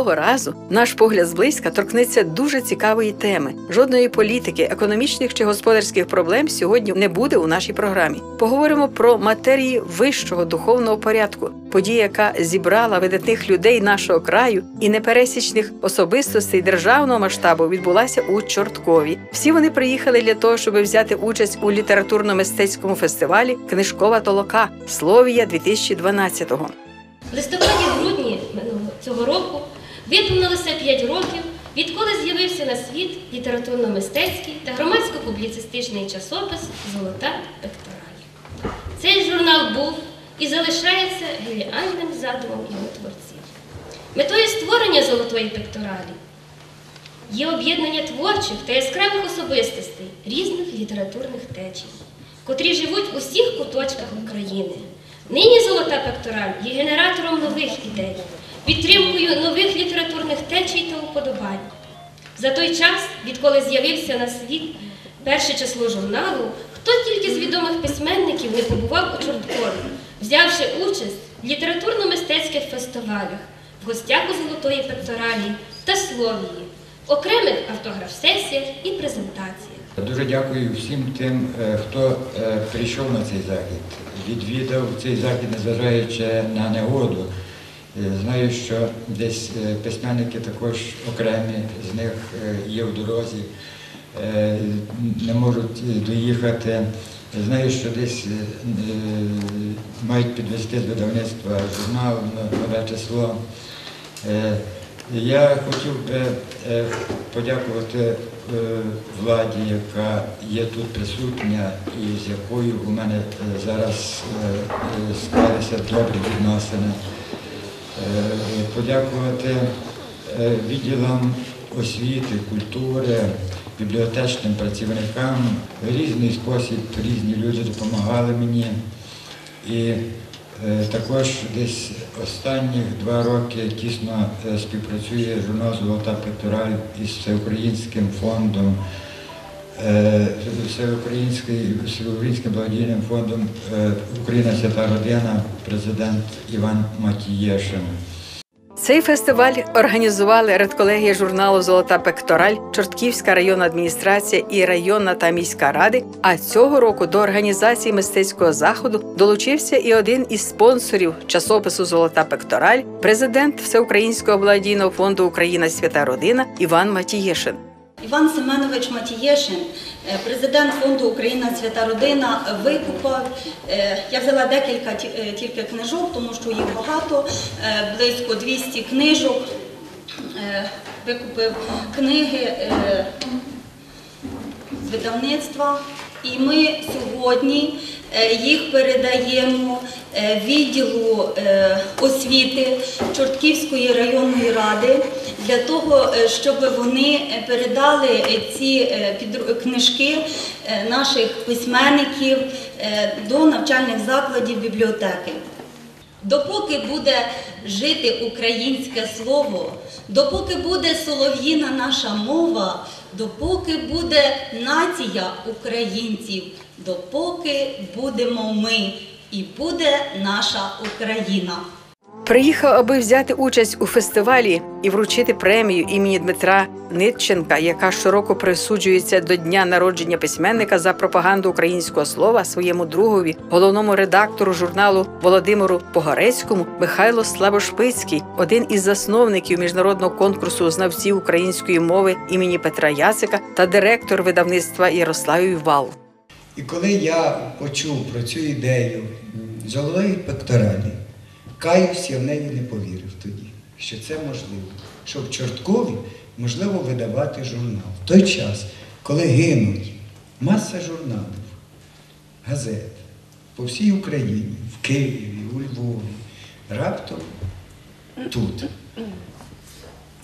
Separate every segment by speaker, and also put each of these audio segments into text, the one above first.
Speaker 1: цього разу наш погляд зблизька торкнеться дуже цікавої теми. Жодної політики, економічних чи господарських проблем сьогодні не буде у нашій програмі. Поговоримо про матерії вищого духовного порядку, подія, яка зібрала видатних людей нашого краю і непересічних особистостей державного масштабу, відбулася у Чорткові. Всі вони приїхали для того, щоб взяти участь у літературно-мистецькому фестивалі Книжкова толока Словія 2012-го.
Speaker 2: В листопаді-грудні минулого цього року виповнилося 5 років, відколи з'явився на світ літературно-мистецький та громадсько-публіцистичний часопис Золота пекторалі. Цей журнал був і залишається геніальним задумом його творців. Метою створення золотої пекторалі є об'єднання творчих та яскравих особистостей різних літературних течій, котрі живуть у всіх куточках України. Нині золота пектораль є генератором нових ідей, підтримкою нових літературних течій та уподобань. За той час, відколи з'явився на світ перше число журналу, хто тільки з відомих письменників не побував у Чорткові, взявши участь в літературно-мистецьких фестивалях, в гостях у Золотої пекторалі та Словії, окремих автограф-сесіях і презентаціях.
Speaker 3: Дуже дякую всім тим, е, хто е, прийшов на цей захід, відвідав цей захід, незважаючи на негоду. Е, Знаю, що десь е, письменники також окремі з них е, є в дорозі, не можуть доїхати. Знаю, що десь мають підвести з видавництва журнал нове число. Я хотів би подякувати владі, яка є тут присутня і з якою у мене зараз склалися добрі відносини. Е, Подякувати е, відділам освіти, культури, бібліотечним працівникам. В різний спосіб різні люди допомагали мені. І е, також десь останніх два роки тісно співпрацює журнал Золота пектораль із Всеукраїнським фондом, Всеукраїнським благодійним фондом е, Україна Свята Родина, президент Іван Матієшин.
Speaker 1: Цей фестиваль організували редколегія журналу Золота пектораль, Чортківська районна адміністрація і районна та міська ради. А цього року до організації мистецького заходу долучився і один із спонсорів часопису Золота пектораль, президент Всеукраїнського благодійного фонду Україна Свята Родина Іван Матієшин.
Speaker 4: Іван Семенович Матієшин, е, президент фонду Україна Свята Родина, викупав. е, Я взяла декілька е, тільки книжок, тому що їх багато, близько 200 книжок. Викупив книги з видавництва. І ми сьогодні їх передаємо е, відділу е, освіти Чортківської районної ради для того, е, щоб вони е, передали е, ці е, книжки е, наших письменників е, до навчальних закладів бібліотеки. Допоки буде жити українське слово, допоки буде солов'їна наша мова, допоки буде нація українців, допоки будемо ми і буде наша Україна.
Speaker 1: Приїхав, аби взяти участь у фестивалі і вручити премію імені Дмитра Нитченка, яка щороку присуджується до дня народження письменника за пропаганду українського слова своєму другові, головному редактору журналу Володимиру Погорецькому Михайло Слабошпицький, один із засновників міжнародного конкурсу знавців української мови імені Петра Яцика та директор видавництва Ярославів Вал.
Speaker 5: І коли я почув про цю ідею м, золотої пекторалі, каюсь, я в неї не повірив тоді, що це можливо, що в Чорткові можливо видавати журнал. В той час, коли гинуть маса журналів, газет по всій Україні, в Києві, у Львові, раптом тут.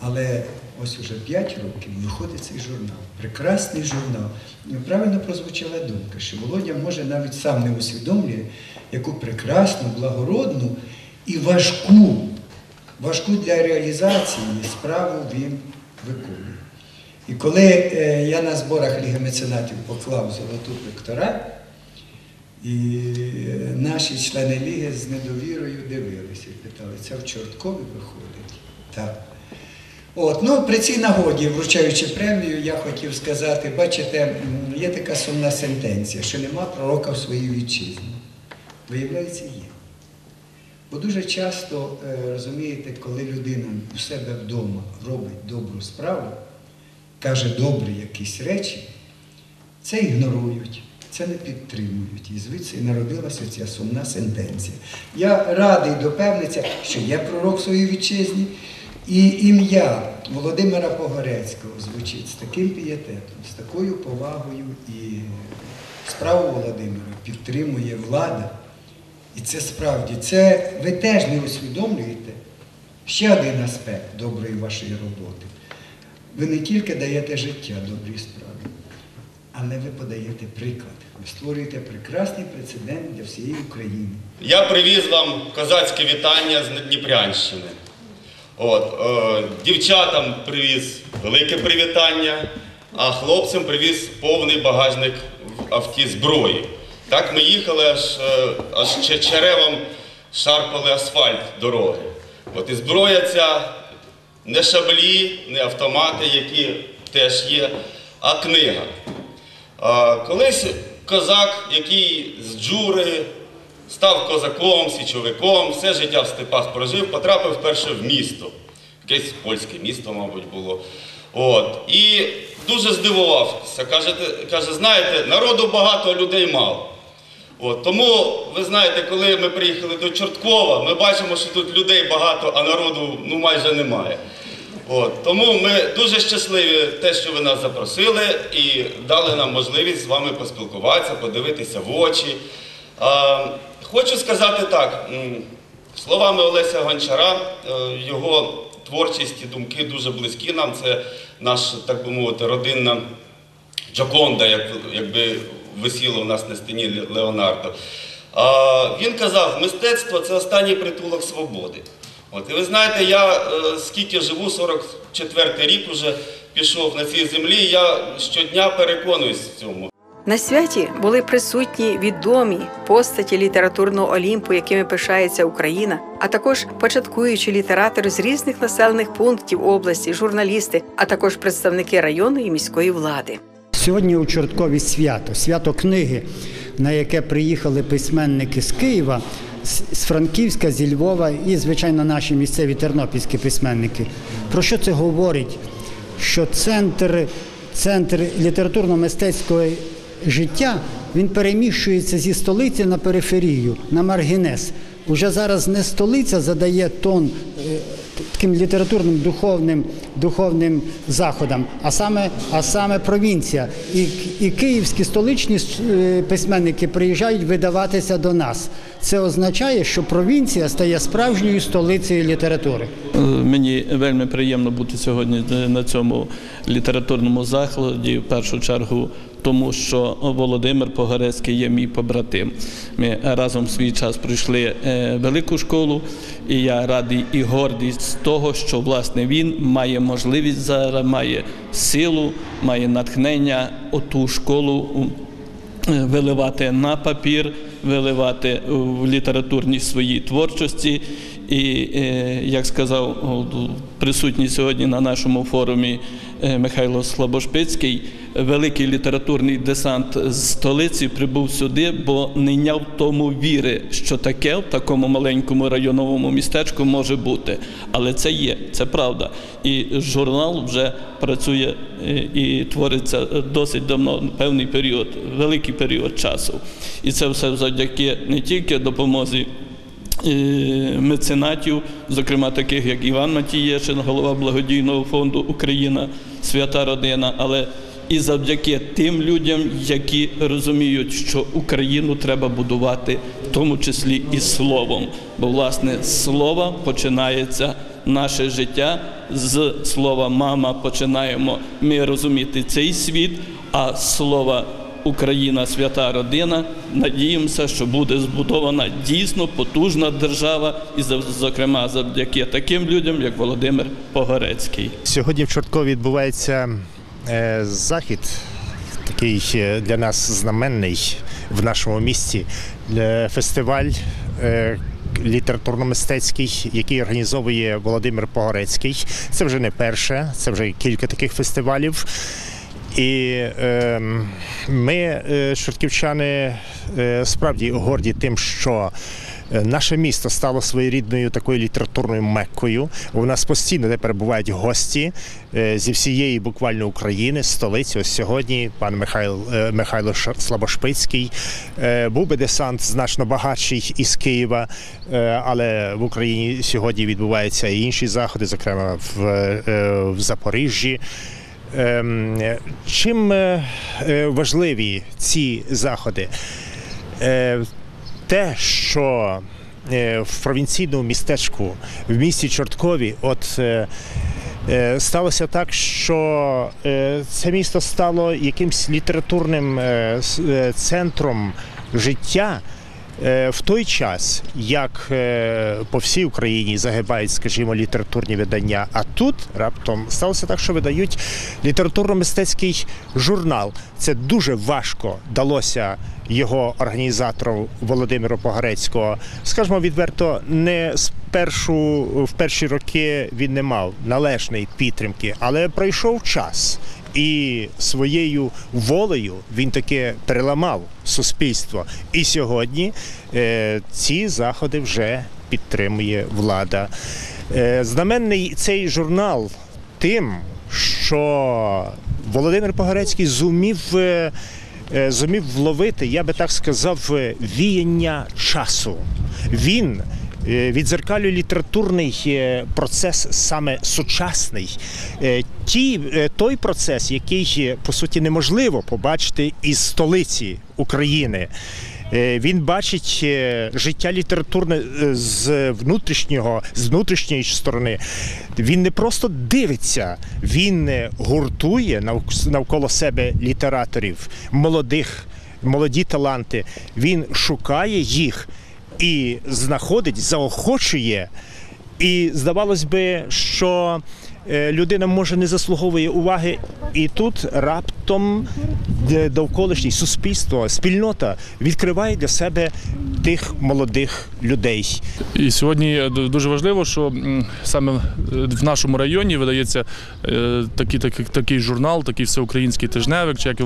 Speaker 5: Але ось уже 5 років виходить цей журнал. Прекрасний журнал. Правильно прозвучала думка, що Володя може навіть сам не усвідомлює, яку прекрасну, благородну і важку, важку для реалізації справу він виконує. І коли е, я на зборах Ліги меценатів поклав золоту пектораль, і е, наші члени ліги з недовірою дивилися і питали, це в Чорткові виходить? Так. От, ну, при цій нагоді, вручаючи премію, я хотів сказати, бачите, є така сумна сентенція, що нема пророка в своїй вітчизні. Виявляється, є. Бо дуже часто, е, розумієте, коли людина у себе вдома робить добру справу, каже добрі якісь речі, це ігнорують, це не підтримують. І звідси народилася ця сумна сентенція. Я радий допевнитися, що є пророк в своїй вітчизні, і ім'я Володимира Погорецького звучить з таким пієтетом, з такою повагою, і справу Володимира підтримує влада. І це справді, це ви теж не усвідомлюєте ще один аспект доброї вашої роботи. Ви не тільки даєте життя добрій справі, але ви подаєте приклад. Ви створюєте прекрасний прецедент для всієї України.
Speaker 6: Я привіз вам козацьке вітання з Дніпрянщини. От, е, дівчатам привіз велике привітання, а хлопцям привіз повний багажник авті зброї. Так ми їхали, аж, е, аж черевом шарпали асфальт дороги. От і зброя ця не шаблі, не автомати, які теж є, а книга. А, колись козак, який з джури став козаком, січовиком, все життя в степах прожив, потрапив вперше в місто. Якесь польське місто, мабуть, було. От. І дуже здивувався. Каже, каже, знаєте, народу багато, а людей мало. От, тому, ви знаєте, коли ми приїхали до Чорткова, ми бачимо, що тут людей багато, а народу ну, майже немає. От, тому ми дуже щасливі те, що ви нас запросили і дали нам можливість з вами поспілкуватися, подивитися в очі. А, хочу сказати так, словами Олеся Гончара, е, його творчість і думки дуже близькі нам. Це наш, так би мовити, родинна Джоконда, як, якби висіло у нас на стіні Ле- Леонардо. А, він казав, мистецтво це останній притулок свободи. От, і ви знаєте, я е, скільки живу, 44 рік уже пішов на цій землі, я щодня переконуюсь в цьому.
Speaker 1: На святі були присутні відомі постаті літературного олімпу, якими пишається Україна, а також початкуючі літератори з різних населених пунктів області, журналісти, а також представники районної і міської влади.
Speaker 7: Сьогодні у Чорткові свято, свято книги, на яке приїхали письменники з Києва, з Франківська, зі Львова і, звичайно, наші місцеві тернопільські письменники. Про що це говорить? Що центр, центр літературно-мистецького життя він переміщується зі столиці на периферію, на маргінес. Уже зараз не столиця задає тон е, таким літературним духовним, духовним заходам, а саме, а саме провінція. І, і київські столичні е, письменники приїжджають видаватися до нас. Це означає, що провінція стає справжньою столицею літератури.
Speaker 8: Е, Мені вельми приємно бути сьогодні е, на цьому літературному закладі, в першу чергу, тому що Володимир Погорецький є мій побратим. Ми разом в свій час пройшли е, велику школу, і я радий і гордий з того, що власне він має можливість зараз, має силу, має натхнення оту школу е, виливати на папір, виливати в літературній своїй творчості. І, е, як сказав присутній сьогодні на нашому форумі Михайло Слабошпицький, великий літературний десант з столиці прибув сюди, бо не йняв тому віри, що таке в такому маленькому районовому містечку може бути. Але це є, це правда. І журнал вже працює е, і твориться досить давно, певний період, великий період часу. І це все завдяки не тільки допомозі е, меценатів, зокрема таких як Іван Матієшин, голова благодійного фонду Україна, свята родина, але і завдяки тим людям, які розуміють, що Україну треба будувати, в тому числі і словом. Бо власне з слова починається наше життя. З слова мама починаємо ми розуміти цей світ, а слова Україна свята родина. Надіємося, що буде збудована дійсно потужна держава, і зокрема завдяки таким людям, як Володимир Погорецький.
Speaker 9: Сьогодні в Чорткові відбувається захід, такий е, для нас знаменний в нашому місті. Е, Фестиваль е, літературно-мистецький, який організовує Володимир Погорецький. Це вже не перше, це вже кілька таких фестивалів. І е, ми, е, шортківчани, е, справді горді тим, що е, наше місто стало своєрідною такою літературною меккою. У нас постійно тепер бувають гості е, зі всієї буквально України, столиці. Ось сьогодні пан Михайло, е, Михайло Слабошпицький. Е, Був би десант значно багатший із Києва, е, але в Україні сьогодні відбуваються і інші заходи, зокрема в, е, в Запоріжжі. Ем, Чим е, е, важливі ці заходи? Те, що е, в провінційному містечку в місті Чорткові, от е, е, сталося так, що це місто стало якимсь літературним центром життя. Е, В той час, як е, по всій Україні загибають, скажімо, літературні видання, а тут раптом сталося так, що видають літературно-мистецький журнал. Це дуже важко далося його організатору Володимиру Погорецького. Скажімо відверто, не спершу в перші роки він не мав належної підтримки, але пройшов час. І своєю волею він таки переламав суспільство. І сьогодні е, ці заходи вже підтримує влада. Е, знаменний цей журнал тим, що Володимир Погорецький зумів. е, Зумів вловити, я би так сказав, віяння часу. Він відзеркалює літературний е, процес саме сучасний. Е, Ті, е, той процес, який е, по суті неможливо побачити із столиці України. Е, Він бачить е, життя літературне е, з внутрішнього, з внутрішньої сторони. Він не просто дивиться, він е, гуртує навк- навколо себе літераторів, молодих, молоді таланти. Він шукає їх і знаходить, заохочує. І здавалось би, що е, людина може не заслуговує уваги, і тут раптом довколишнє суспільство, спільнота відкриває для себе тих молодих людей.
Speaker 10: І сьогодні е, дуже важливо, що саме е, в нашому районі видається е, такий, такий, такий журнал, такий всеукраїнський тижневик, чи як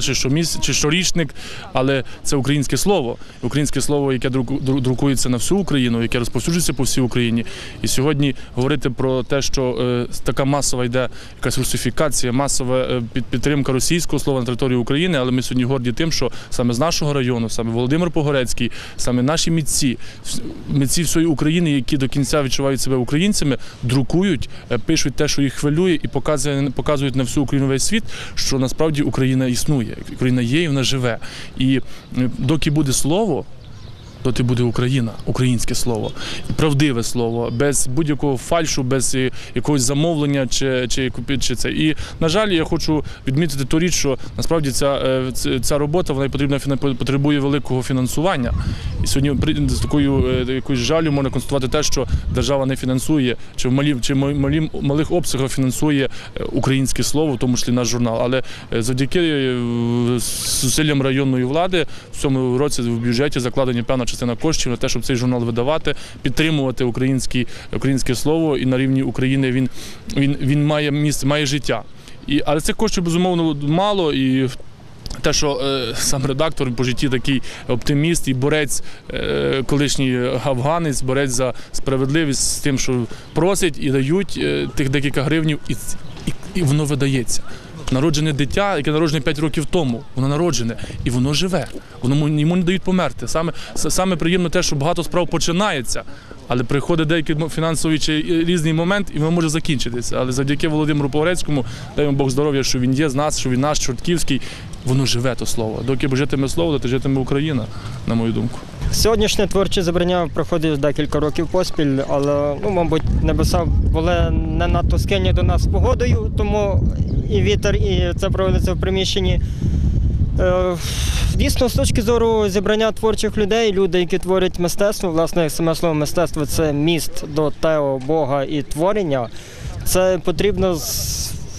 Speaker 10: чи щоміс, чи щорічник, але це українське слово. Українське слово, яке друку- друкується на всю Україну, яке розповсюджується по всій Україні. І сьогодні говорити про те, що така масова йде якась русифікація, масова підтримка російського слова на території України, але ми сьогодні горді тим, що саме з нашого району, саме Володимир Погорецький, саме наші митці, митці всієї України, які до кінця відчувають себе українцями, друкують, е, пишуть те, що їх хвилює, і показують на всю Україну весь світ, що насправді Україна існує, Україна є і вона живе. І е, доки буде слово. Доти буде Україна, українське слово, правдиве слово, без будь-якого фальшу, без е, якогось замовлення чи, чи, чи це. І на жаль, я хочу відмітити ту річ, що насправді ця, е, ця робота вона потрібна потребує великого фінансування. І сьогодні з такою е, якоюсь жалю можна констатувати те, що держава не фінансує чи в малі чи малі, малих обсягах фінансує українське слово, в тому числі наш журнал. Але завдяки зусиллям районної влади в цьому році в бюджеті закладені певна частина коштів на те, щоб цей журнал видавати, підтримувати українські, українське слово, і на рівні України він, він, він має місце, має життя. І, але цих коштів безумовно мало і. Те, що е, сам редактор по житті такий оптиміст і борець, е, колишній афганець, борець за справедливість з тим, що просять і дають е, тих декілька гривнів, і, і, і воно видається. Народжене дитя, яке народжене 5 років тому, воно народжене і воно живе. Воно йому не дають померти. Саме, саме приємно те, що багато справ починається, але приходить деякий фінансовий чи е, різний момент, і воно може закінчитися. Але завдяки Володимиру Погорецькому, дай йому Бог здоров'я, що він є з нас, що він наш, чортківський, воно живе то слово. Доки житиме слово, доти житиме Україна, на мою думку.
Speaker 11: Сьогоднішнє творче зібрання проходить декілька років поспіль, але ну, мабуть, небеса були не надто скинні до нас погодою, тому і вітер, і це проводиться в приміщенні. Е, Дійсно, з точки зору зібрання творчих людей, люди, які творять мистецтво, власне, саме слово мистецтво це міст до Тео, Бога і творення. Це потрібно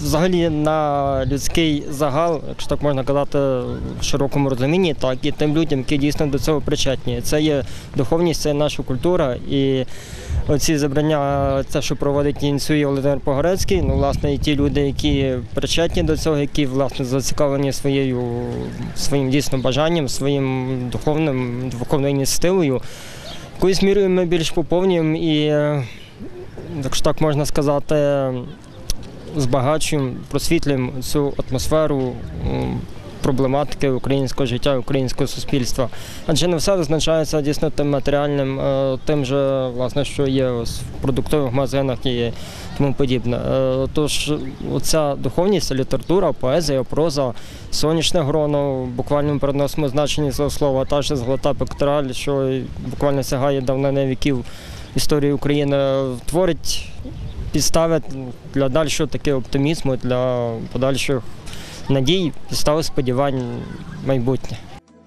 Speaker 11: взагалі на людський загал, якщо так можна казати, в широкому розумінні, так і тим людям, які дійсно до цього причетні. Це є духовність, це наша культура. І оці зібрання, це, що проводить ініціює Володимир Погорецький, ну, власне, і ті люди, які причетні до цього, які власне зацікавлені своєю своїм дійсно бажанням, своїм духовним духовною ініціативою. Якоюсь мірою ми більш поповнюємо і, якщо так можна сказати, збагачуємо, просвітлюємо цю атмосферу проблематики українського життя, українського суспільства. Адже не все визначається дійсно тим матеріальним, е, тим же, власне, що є в продуктових магазинах і тому подібне. Е, Тож оця духовність, література, поезія, проза, сонячне гроно, в буквальному переносимо значенні цього слова, та ж золота пектораль, що буквально сягає давнини віків історії України, творить підстави для дальшого таки оптимізму, для подальших надій, підстави сподівань майбутнє.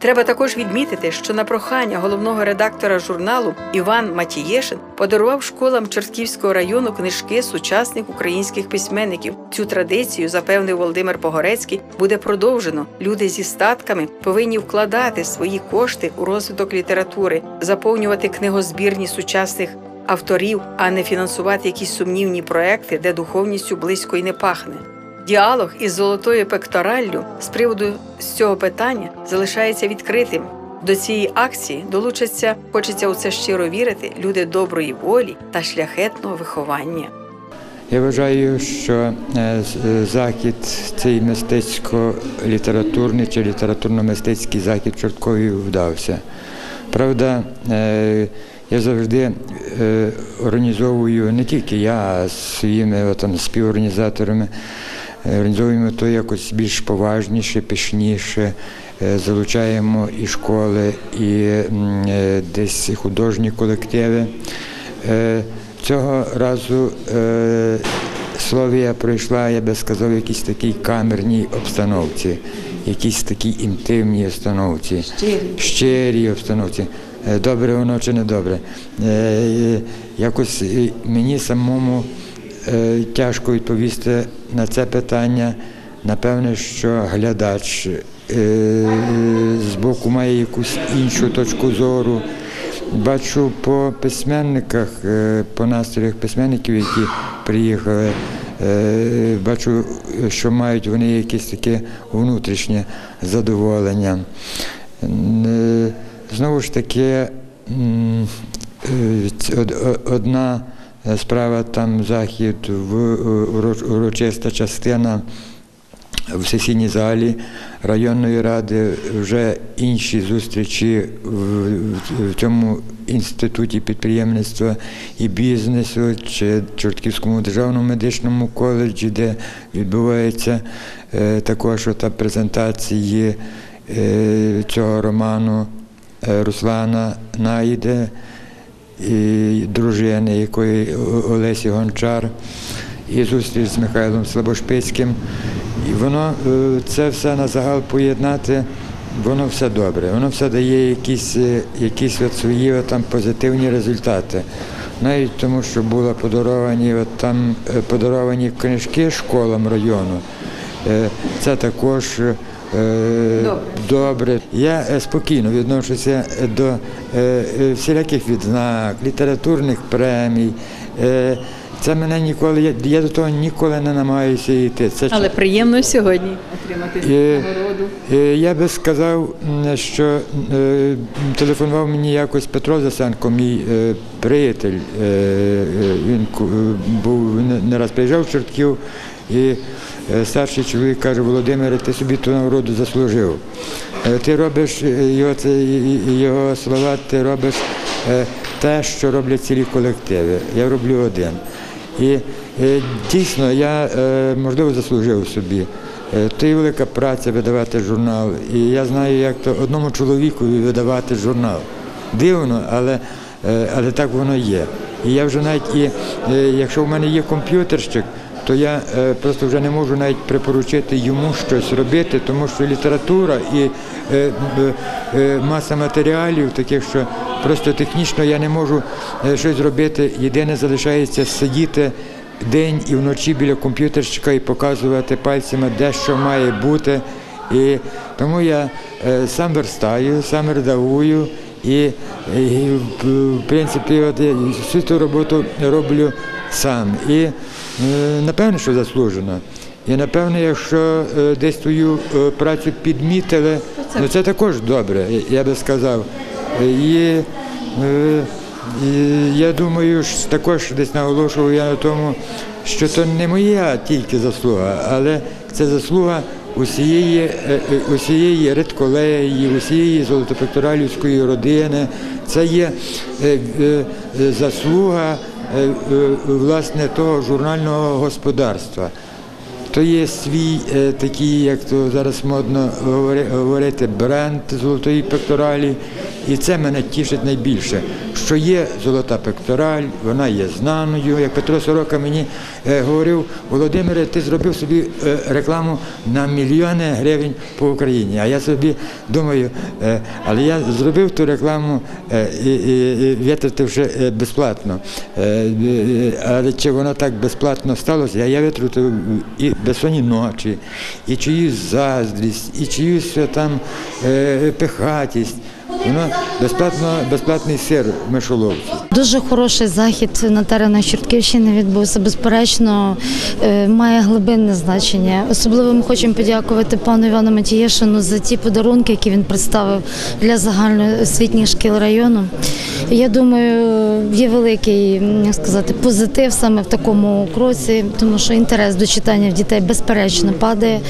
Speaker 1: Треба також відмітити, що на прохання головного редактора журналу Іван Матієшин подарував школам Чортківського району книжки сучасних українських письменників. Цю традицію, запевнив Володимир Погорецький, буде продовжено. Люди зі статками повинні вкладати свої кошти у розвиток літератури, заповнювати книгозбірні сучасних авторів, а не фінансувати якісь сумнівні проекти, де духовністю близько й не пахне. Діалог із золотою пектораллю з приводу з цього питання залишається відкритим. До цієї акції долучаться, хочеться у це щиро вірити, люди доброї волі та шляхетного виховання.
Speaker 3: Я вважаю, що е, е, захід, цей мистецько-літературний чи літературно-мистецький захід Чорткові вдався. Правда, е, я завжди е, організовую не тільки я, а своїми там, співорганізаторами, е, організовуємо то якось більш поважніше, пишніше. Е, Залучаємо і школи, і е, десь художні колективи. Е, Цього разу е, Словія пройшла, я би сказав, в якійсь такій камерній обстановці, якійсь такій інтимній обстановці, щирій обстановці. Е, Добре воно чи не добре. Е, е, Якось мені самому тяжко відповісти на це питання. Напевне, що глядач з боку має якусь іншу точку зору. Бачу по письменниках, по настроях письменників, які приїхали, бачу, що мають вони якесь таке внутрішнє задоволення. Знову ж таки, одна справа там захід урочиста частина в сесійній залі районної ради вже інші зустрічі в, цьому інституті підприємництва і бізнесу чи Чортківському державному медичному коледжі, де відбувається е, також та презентації е, цього роману Руслана Найде і дружини, якої Олесі Гончар, і зустріч з Михайлом Слабошпицьким. І воно е, це все на загал поєднати, воно все добре, воно все дає якісь, е, якісь от свої от там позитивні результати. Навіть тому, що були подаровані от там е, подаровані книжки школам району. Е, Це також е,
Speaker 1: Добре.
Speaker 3: добре. Я е, спокійно відношуся до е, е, всіляких відзнак, літературних премій. Е, Це мене ніколи, я, до того ніколи не намагаюся йти. Це
Speaker 1: Але приємно сьогодні отримати
Speaker 3: Е,
Speaker 1: нагороду.
Speaker 3: Е, Я би сказав, що е, телефонував мені якось Петро Засенко, мій е, приятель. Е, е, Він е, був не- раз приїжджав в Чортків, і е, старший чоловік каже, Володимире, ти собі ту нагороду заслужив. Е, Ти робиш е, його, це, і- і- його слова, ти робиш е, те, що роблять цілі колективи. Я роблю один. І е, дійсно я, е, можливо, заслужив собі. Е, То є велика праця видавати журнал. І я знаю, як то одному чоловіку видавати журнал. Дивно, але, е, але так воно є. І я вже навіть, і, е, якщо в мене є комп'ютерщик, то я е, просто вже не можу навіть припоручити йому щось робити, тому що література і е, е, маса матеріалів, таких, що просто технічно я не можу щось зробити. Єдине залишається сидіти день і вночі біля комп'ютерщика і показувати пальцями, де що має бути. І тому я е, сам верстаю, сам редагую і, і в принципі от, всю ту роботу роблю сам. І е, напевно, що заслужено. І напевно, якщо е, десь твою е, працю підмітили, ну це також добре, я би сказав. І, і я думаю, що також десь наголошував я на тому, що це не моя тільки заслуга, але це заслуга усієї, усієї редколегії, усієї золотопекторалівської родини. Це є заслуга власне того журнального господарства. То є свій е, такий, як то зараз модно говори- говорити, бренд золотої пекторалі. І це мене тішить найбільше, що є золота пектораль, вона є знаною. Як Петро Сорока мені е, говорив, Володимире, ти зробив собі е, рекламу на мільйони гривень по Україні. А я собі думаю, е, але я зробив ту рекламу, і, і, і витративши безплатно. Але чи воно так безплатно сталося? Я, я витратив і безсонні ночі, і чиюсь заздрість, і чиюсь там пихатість. Воно безплатно, безплатний сир в мишоловці.
Speaker 12: Дуже хороший захід на теренах Чортківщини відбувся. Безперечно, е, має глибинне значення. Особливо ми хочемо подякувати пану Івану Матієшину за ті подарунки, які він представив для загальноосвітніх шкіл району. Я думаю, є великий як сказати, позитив саме в такому кроці, тому що інтерес до читання в дітей безперечно падає.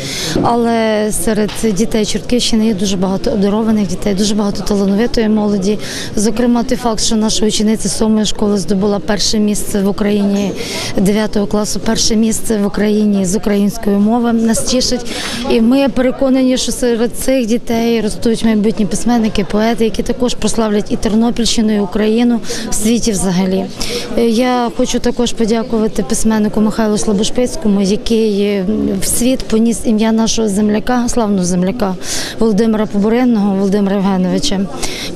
Speaker 12: Але серед дітей Чортківщини є дуже багато обдарованих дітей, дуже багато талановитої молоді. Зокрема, той факт, що наша учениця сьомої школи здобула перше місце в Україні 9 класу, перше місце в Україні з української мови нас тішить. І ми переконані, що серед цих дітей ростуть майбутні письменники, поети, які також прославлять і Тернопільщину, і Україну в світі взагалі. Е, Я хочу також подякувати письменнику Михайлу Слабошпицькому, який в світ поніс ім'я нашого земляка, славного земляка Володимира Поборенного, Володимира Євгеновича,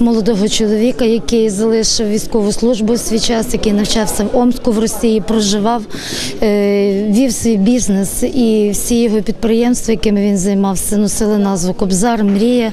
Speaker 12: молодого чоловіка, який залишив військову службу в свій час, який навчався в Омску в Росії, проживав, е, вів свій бізнес і всі його підприємства, якими він займався, носили назву Кобзар, Мрія.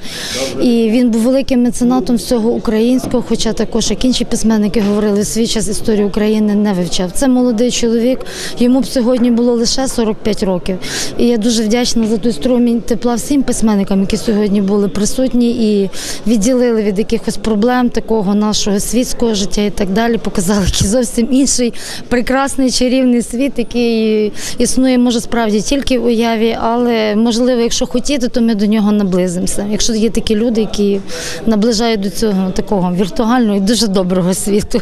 Speaker 12: І він був великим меценатом всього українського, хоча також, як інші письменники говорили, в свій час історію України не вивчав. Це молодий чоловік, йому б сьогодні було лише 45 років. І я дуже вдячна за той струмінь тепла всім письменникам, які сьогодні були присутні і відділили від якихось проблем такого нашого світського життя і так далі. Показали який зовсім інший прекрасний чарівний світ, який існує, може справді тільки в уяві, але можливо, якщо хотіти, то ми до нього наблизимося. Якщо є такі люди, які наближають до цього такого віртуального і дуже доброго світу.